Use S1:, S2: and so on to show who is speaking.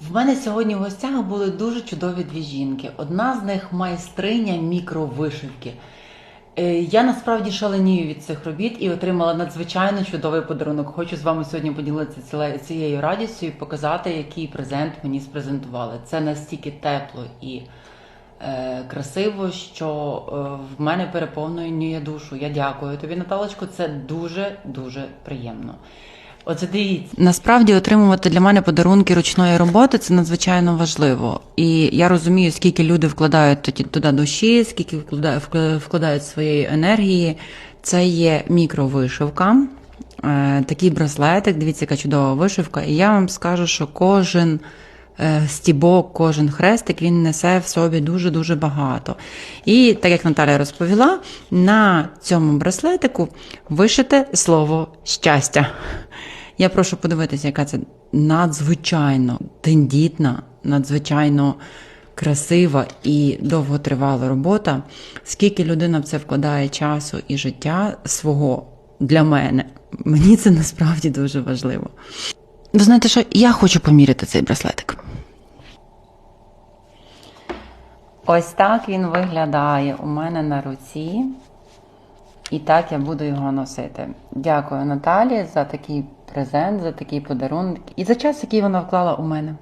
S1: В мене сьогодні в гостях були дуже чудові дві жінки. Одна з них майстриня мікровишивки. Е, Я насправді шаленію від цих робіт і отримала надзвичайно чудовий подарунок. Хочу з вами сьогодні поділитися цією радістю і показати, який презент мені спрезентували. Це настільки тепло і е, красиво, що е, в мене переповнює душу. Я дякую тобі, Наталочко. Це дуже дуже приємно. Оце дивіться. Насправді отримувати для мене подарунки ручної роботи це надзвичайно важливо. І я розумію, скільки люди вкладають туди душі, скільки вкладають, вкладають своєї енергії. Це є мікровишивка, е, такий браслетик, дивіться, яка чудова вишивка. І я вам скажу, що кожен е, стібок, кожен хрестик він несе в собі дуже-дуже багато. І так як Наталя розповіла, на цьому браслетику вишите слово щастя. Я прошу подивитися, яка це надзвичайно тендітна, надзвичайно красива і довготривала робота. Скільки людина в це вкладає часу і життя свого для мене, мені це насправді дуже важливо. Ви знаєте, що я хочу поміряти цей браслетик. Ось так він виглядає у мене на руці. І так я буду його носити. Дякую Наталі за такий презент, за такий подарунок і за час, який вона вклала у мене.